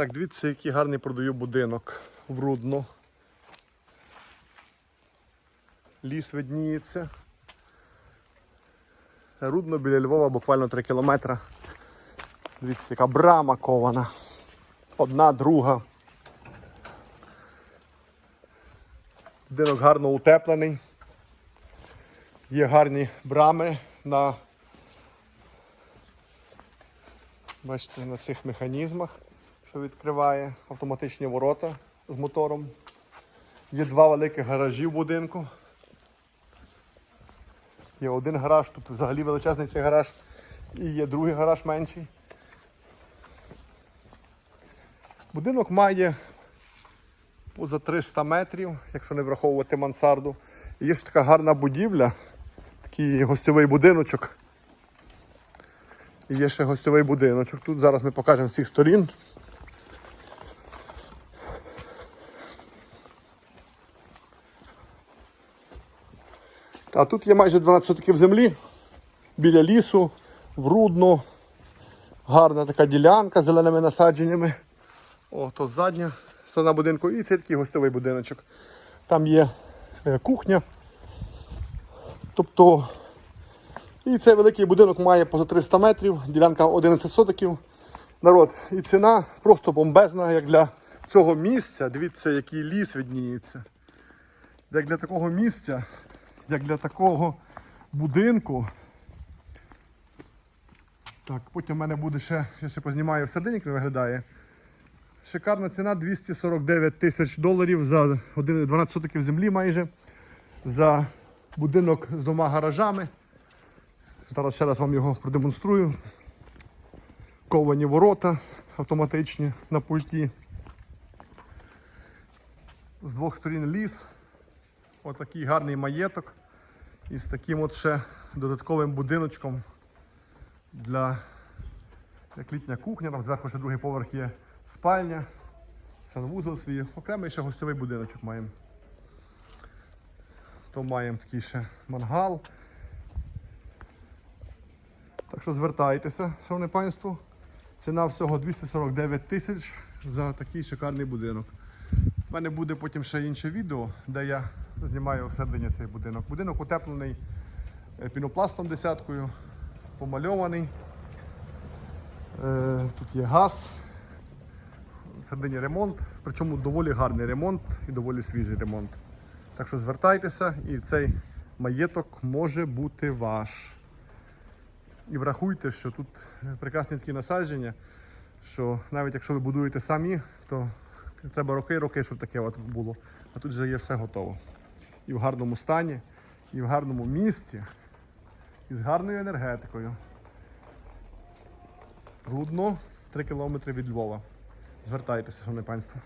Так, дивіться, який гарний продаю будинок в Рудно. Ліс видніється. Рудно біля Львова буквально 3 кілометри. Дивіться, яка брама кована. Одна, друга. Будинок гарно утеплений. Є гарні брами на, бачите, на цих механізмах, що відкриває автоматичні ворота з мотором. Є два великих гаражі в будинку. Є один гараж, тут взагалі величезний цей гараж, і є другий гараж менший. Будинок має поза 300 метрів, якщо не враховувати мансарду. Є ж така гарна будівля, такий гостьовий будиночок. І є ще гостьовий будиночок. Тут зараз ми покажемо всіх сторін. А тут є майже 12 сотиків землі біля лісу, в Рудно. Гарна така ділянка з зеленими насадженнями. О, то задня сторона будинку і це такий гостьовий будиночок. Там є е, кухня. Тобто, і цей великий будинок має поза 300 метрів, ділянка 11 сотиків. Народ, і ціна просто бомбезна, як для цього місця. Дивіться, який ліс відніється. Як для такого місця, як для такого будинку. Так, потім в мене буде ще, я ще познімаю всередині, як виглядає. Шикарна ціна 249 тисяч доларів за 12 сотиків землі майже. За будинок з двома гаражами. Зараз ще раз вам його продемонструю. Ковані ворота автоматичні на пульті. З двох сторін ліс. Отакий гарний маєток. І з таким от ще додатковим будиночком для як літня кухня, там зверху ще другий поверх є спальня, санвузол свій, окремий ще гостьовий будиночок маємо. То маємо такий ще мангал. Так що звертайтеся, шановне панство. Ціна всього 249 тисяч за такий шикарний будинок. У мене буде потім ще інше відео, де я знімаю всередині цей будинок. Будинок утеплений е, пінопластом десяткою, помальований. Е, Тут є газ, всередині ремонт, причому доволі гарний ремонт і доволі свіжий ремонт. Так що звертайтеся і цей маєток може бути ваш. І врахуйте, що тут прекрасні такі насадження, що навіть якщо ви будуєте самі, то треба роки і роки, щоб таке от було. А тут вже є все готово. І в гарному стані, і в гарному місті, і з гарною енергетикою. Рудно 3 кілометри від Львова. Звертайтеся, шановне панство.